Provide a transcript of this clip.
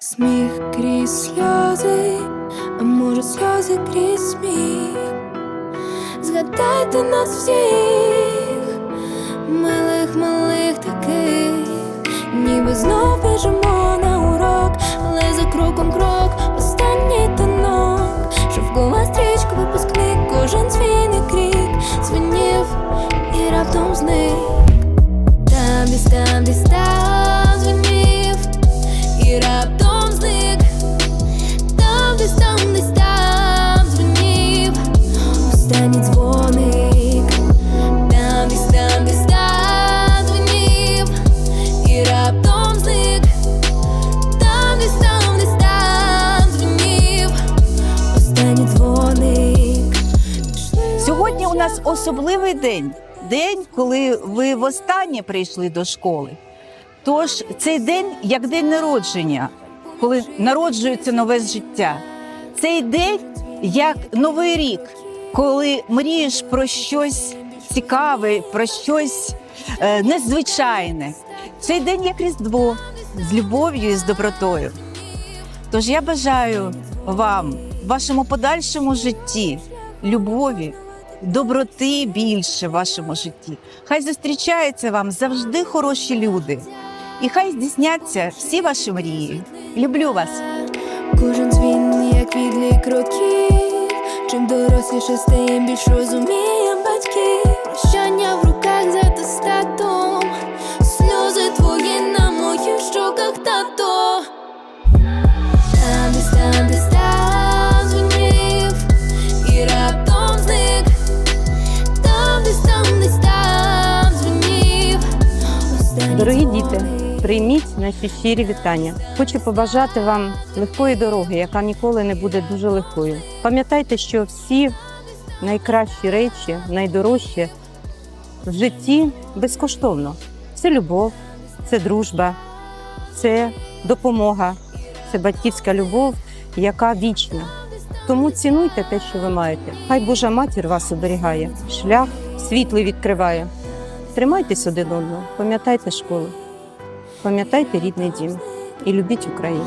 Сміх крізь сльози, а може сльози крізь сміх. Згадайте нас всіх, милих, малих таких, ніби знов біжимо на урок, але за кроком крок, останній танок, шовкова стрічка, випускник, кожен свій крик, звенів і раптом зник. Там десь там там Сьогодні у нас особливий день день, коли ви востаннє прийшли до школи. Тож цей день як день народження, коли народжується нове життя. Цей день як новий рік, коли мрієш про щось цікаве, про щось е, незвичайне. Цей день як Різдво з любов'ю і з добротою. Тож я бажаю вам вашому подальшому житті любові, доброти більше в вашому житті. Хай зустрічаються вам завжди хороші люди, і хай здійсняться всі ваші мрії. Люблю вас! Кожен дзвін, як відлік років. Чим доросліше стаєм, більш розумієм Дорогі діти, прийміть наші щирі вітання. Хочу побажати вам легкої дороги, яка ніколи не буде дуже легкою. Пам'ятайте, що всі найкращі речі, найдорожчі в житті безкоштовно. Це любов, це дружба, це допомога, це батьківська любов, яка вічна. Тому цінуйте те, що ви маєте. Хай Божа матір вас оберігає, шлях світлий відкриває. Тримайтесь один одного, пам'ятайте школу. Пам'ятайте рідний дім і любіть Україну.